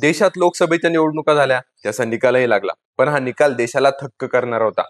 देशात लोकसभेच्या निवडणुका झाल्या त्याचा निकालही लागला. पण हा निकाल देशाला थक्क करणारा होता.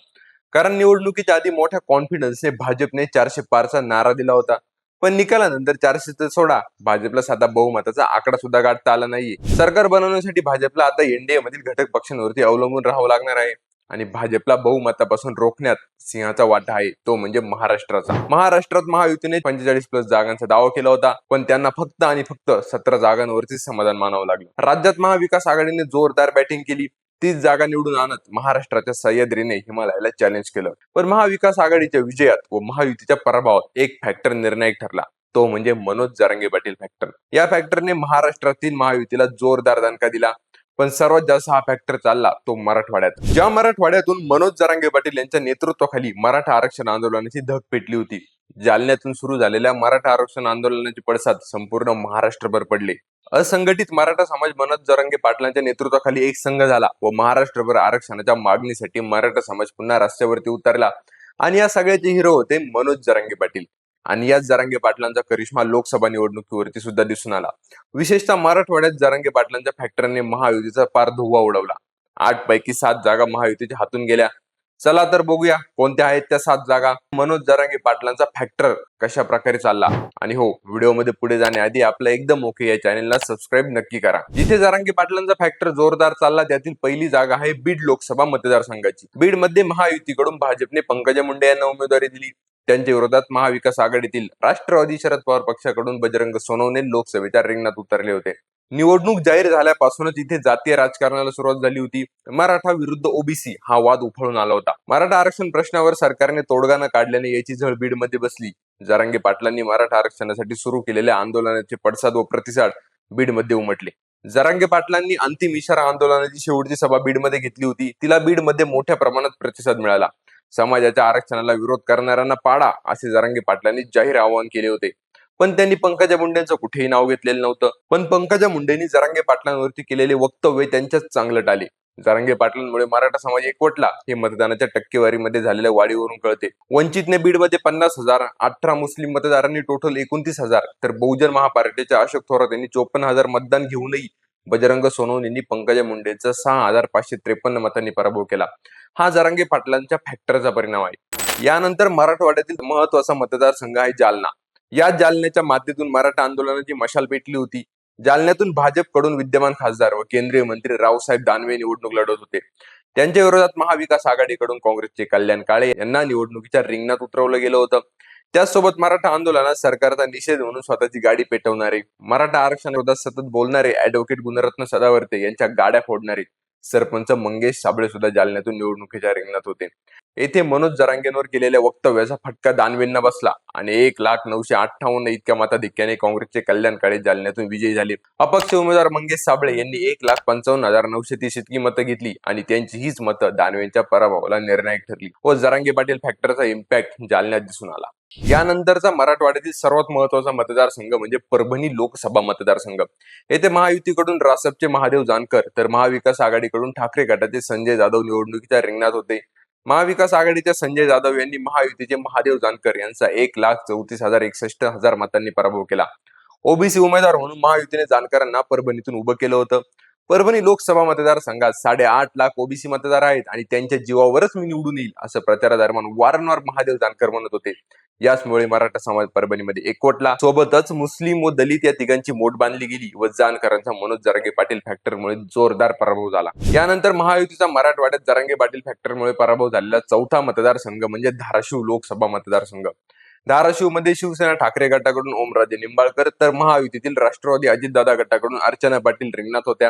कारण निवडणुकीच्या आधी मोठ्या कॉन्फिडन्सने भाजपने चारशे पारचा नारा दिला होता. पण निकालानंतर चारशे सोडा भाजपला साधा बहुमताचा आकडा सुद्धा गाठता आला नाहीये. सरकार बनवण्यासाठी भाजपला आता एनडीए मधील घटक पक्षांवरती अवलंबून राहावं लागणार आहे. आणि भाजपला बहुमतापासून रोखण्यात सिंहाचा वाटा आहे. तो म्हणजे महाराष्ट्राचा. महाराष्ट्रात महायुतीने पंचेचाळीस प्लस जागांचा दावा केला होता. पण त्यांना फक्त आणि फक्त सतरा जागांवरती समाधान मानावं लागलं. राज्यात महाविकास आघाडीने जोरदार बॅटिंग केली. तीस जागा निवडून आणत महाराष्ट्राच्या सह्याद्रीने हिमालयाला चॅलेंज केलं. पण महाविकास आघाडीच्या विजयात व महायुतीच्या पराभवात एक फॅक्टर निर्णायक ठरला. तो म्हणजे मनोज जारंगे पाटील फॅक्टर या फॅक्टरने महाराष्ट्रातील महायुतीला जोरदार दणका दिला. पण सर्वात जास्त हा फॅक्टर चालला तो मराठवाड्यात. ज्या मराठवाड्यातून मनोज जरांगे पाटील यांच्या नेतृत्वाखाली मराठा आरक्षण आंदोलनाची धग पेटली होती. जालन्यातून सुरू झालेल्या मराठा आरक्षण आंदोलनाचे पडसाद संपूर्ण महाराष्ट्रभर पडले. असंघटित मराठा समाज मनोज जरांगे पाटलांच्या नेतृत्वाखाली एक संघ झाला व महाराष्ट्रभर आरक्षणाच्या मागणीसाठी मराठा समाज पुन्हा रस्त्यावरती उतरला. आणि या सगळ्याचे हिरो होते मनोज जरांगे पाटील. आणि याच जरांगे पाटलांचा करिश्मा लोकसभा निवडणुकीवरती सुद्धा दिसून आला. विशेषतः मराठवाड्यात जरांगे पाटलांच्या फॅक्टरने महायुतीचा पार धुव्वा उडवला. आठ पैकी सात जागा महायुतीच्या हातून गेल्या. चला तर बघूया कोणत्या आहेत त्या सात जागा. मनोज जरांगे पाटलांचा फॅक्टर कशा प्रकारे चालला? आणि हो व्हिडिओमध्ये पुढे जाण्याआधी आपलं एकदम ओके या चॅनेलला सबस्क्राईब नक्की करा. जिथे जरांगे पाटलांचा फॅक्टर जोरदार चालला त्यातील पहिली जागा आहे बीड लोकसभा मतदारसंघाची. बीडमध्ये महायुतीकडून भाजपने पंकजा मुंडे यांना उमेदवारी दिली. त्यांच्या विरोधात महाविकास आघाडीतील राष्ट्रवादी शरद पवार पक्षाकडून बजरंग सोनवणे लोकसभेच्या रिंगणात उतरले होते. निवडणूक जाहीर झाल्यापासूनच इथे जातीय राजकारणाला सुरुवात झाली होती. मराठा विरुद्ध ओबीसी हा वाद उफळून आला होता. मराठा आरक्षण प्रश्नावर सरकारने तोडगा न काढल्याने याची झळ बीडमध्ये बसली. जारांगे पाटलांनी मराठा आरक्षणासाठी सुरू केलेल्या आंदोलनाचे पडसाद व प्रतिसाद बीडमध्ये उमटले. जरांगे पाटलांनी अंतिम इशारा आंदोलनाची शेवटची सभा बीडमध्ये घेतली होती. तिला बीडमध्ये मोठ्या प्रमाणात प्रतिसाद मिळाला. समाजाच्या आरक्षणाला विरोध करणाऱ्यांना पाडा असे जरांगे पाटलांनी जाहीर आवाहन केले होते. पण त्यांनी पंकजा मुंडेंचं कुठेही नाव घेतलेलं नव्हतं. पण पंकजा मुंडेंनी जरांगे पाटलांवरती केलेले वक्तव्य त्यांच्याच चांगलं टाले जारंगे पाटलांमुळे मराठा समाज एकवटला. हे मतदानाच्या टक्केवारीमध्ये झालेल्या वाढीवरून कळते. वंचितने बीडमध्ये पन्नास हजार अठरा मुस्लिम मतदारांनी टोटल एकोणतीस हजार तर बहुजन महापार्टीच्या अशोक थोरात यांनी चोपन्न हजार मतदान घेऊनही बजरंग सोनवणे यांनी पंकजा मुंडेंचा सहा हजार पाचशे त्रेपन्न मतांनी पराभव केला. हा जारंगे पाटलांच्या फॅक्टरचा परिणाम आहे. यानंतर मराठवाड्यातील महत्त्वाचा मतदारसंघ आहे जालना. या जालन्याच्या माध्यमातून मराठा आंदोलनाची मशाल पेटली होती. जालन्यातून भाजपकडून विद्यमान खासदार व केंद्रीय मंत्री रावसाहेब दानवे निवडणूक लढवत होते. त्यांच्या विरोधात महाविकास आघाडीकडून काँग्रेसचे कल्याण काळे यांना निवडणुकीच्या रिंगणात उतरवलं गेलं होतं. त्याचसोबत मराठा आंदोलनात सरकारचा निषेध म्हणून स्वतःची गाडी पेटवणारे मराठा आरक्षणाविरोधात सतत बोलणारे ऍडव्होकेट गुणरत्न सदावर्ते यांच्या गाड्या फोडणारे सरपंच मंगेश साबळे सुद्धा जालन्यातून निवडणुकीच्या रिंगणात होते. येथे मनोज जरांगेंवर केलेल्या वक्तव्याचा फटका दानवेंना बसला आणि एक लाख नऊशे अठ्ठावन्न इतक्या मताधिक्याने काँग्रेसचे कल्याण काळे जालन्यातून विजयी झाले. अपक्ष उमेदवार मंगेश साबळे यांनी एक लाख पंचावन्न हजार नऊशे तीस इतकी मतं घेतली आणि त्यांची हीच मतं दानवेंच्या पराभवाला निर्णायक ठरली व जरांगे पाटील फॅक्टरचा इम्पॅक्ट जालन्यात दिसून आला. यानंतरचा मराठवाड्यातील सर्वात महत्त्वाचा मतदारसंघ म्हणजे परभणी लोकसभा मतदारसंघ. येथे महायुतीकडून रासपचे महादेव जानकर तर महाविकास आघाडीकडून ठाकरे गटाचे संजय जाधव निवडणुकीच्या रिंगणात होते. महाविकास आघाडीच्या संजय जाधव यांनी महायुतीचे महादेव जानकर यांचा एक लाख चौतीस हजार एकसष्ट हजार मतांनी पराभव केला. ओबीसी उमेदवार म्हणून महायुतीने जानकरांना परभणीतून उभं केलं होतं. परभणी लोकसभा मतदारसंघात साडेआठ लाख ओबीसी मतदार आहेत आणि त्यांच्या जीवावरच मी निवडून येईल असं प्रचारादरम्यान वारंवार महादेव जानकर म्हणत होते. याचमुळे मराठा समाज परभणीमध्ये एकवटला. सोबतच मुस्लिम व दलित या तिघांची मोठ बांधली गेली व जानकरांचा मनोज जरांगे पाटील फॅक्टरमुळे जोरदार पराभव झाला. यानंतर महायुतीचा मराठवाड्यात जरांगे पाटील फॅक्टरमुळे पराभव झालेला चौथा मतदारसंघ म्हणजे धाराशिव लोकसभा मतदारसंघ. धाराशिवमध्ये शिवसेना ठाकरे गटाकडून ओमराजे निंबाळकर तर महायुतीतील राष्ट्रवादी अजितदादा गटाकडून अर्चना पाटील रिंगणात होत्या.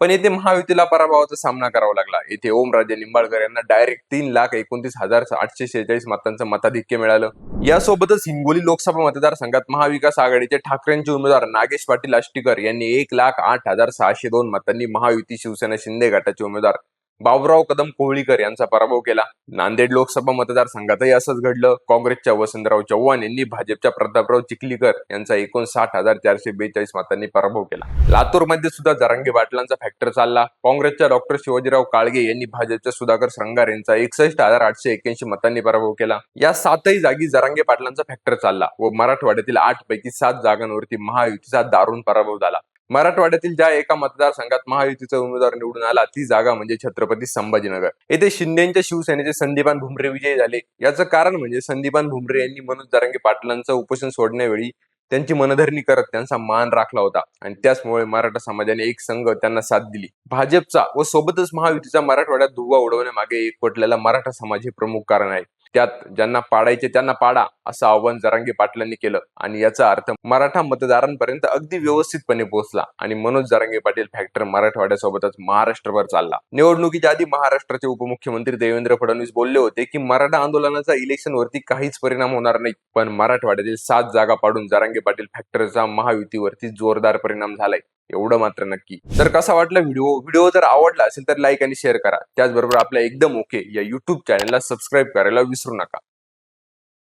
पण येथे महायुतीला पराभवाचा सामना करावा लागला. येथे ओमराजे निंबाळकर यांना डायरेक्ट तीन लाख एकोणतीस हजार आठशे शेहेचाळीस मतांचं मताधिक्य मिळालं. यासोबतच हिंगोली लोकसभा मतदारसंघात महाविकास आघाडीचे ठाकरेंचे उमेदवार नागेश पाटील आष्टीकर यांनी एक लाख आठ हजार सहाशे दोन मतांनी महायुती शिवसेना शिंदे गटाचे उमेदवार बाबुराव कदम कोहळीकर यांचा पराभव केला. नांदेड लोकसभा मतदारसंघातही असंच घडलं. काँग्रेसच्या वसंतराव चव्हाण यांनी भाजपच्या प्रतापराव चिखलीकर यांचा एकूण साठ हजार चारशे बेचाळीस मतांनी पराभव केला. लातूरमध्ये सुद्धा जरांगे पाटलांचा फॅक्टर चालला. काँग्रेसच्या डॉक्टर शिवाजीराव काळगे यांनी भाजपच्या सुधाकर श्रंगार यांचा एकसष्ट हजार आठशे एक्याऐंशी मतांनी पराभव केला. या सातही जागी जरांगे पाटलांचा फॅक्टर चालला व मराठवाड्यातील आठ पैकी सात जागांवरती महायुतीचा दारुण पराभव झाला. मराठवाड्यातील ज्या एका मतदारसंघात महायुतीचा उमेदवार निवडून आला ती जागा म्हणजे छत्रपती संभाजीनगर. येथे शिंदेच्या शिवसेनेचे संदीपान भुमरे विजयी झाले. याचं कारण म्हणजे संदीपान भुमरे यांनी मनोज जरांगे पाटलांचं उपोषण सोडण्यावेळी त्यांची मनधरणी करत त्यांचा मान राखला होता आणि त्याचमुळे मराठा समाजाने एक संघ त्यांना साथ दिली. भाजपचा व सोबतच महायुतीचा मराठवाड्यात धुवा उडवण्यामागे एकवटलेला मराठा समाज हे प्रमुख कारण आहे. त्यात ज्यांना पाडायचे त्यांना पाडा असं आव्हान जरांगे पाटलांनी केलं. आणि याचा अर्थ मराठा मतदारांपर्यंत अगदी व्यवस्थितपणे पोहोचला आणि मनोज जरांगे पाटील फॅक्टर मराठवाड्यासोबतच महाराष्ट्रभर चालला. निवडणुकीच्या आधी महाराष्ट्राचे उपमुख्यमंत्री देवेंद्र फडणवीस बोलले होते की मराठा आंदोलनाचा इलेक्शनवरती काहीच परिणाम होणार नाही पण मराठवाड्यातील सात जागा पाडून जरांगे पाटील फॅक्टरचा महायुतीवरती जोरदार परिणाम झालाय. एवढं मात्र नक्की. तर कसा वाटला व्हिडिओ? व्हिडिओ जर आवडला असेल तर लाईक आणि शेअर करा. त्याचबरोबर आपल्या एकदम ओके या युट्यूब चॅनलला सबस्क्राईब करायला विसरू नका.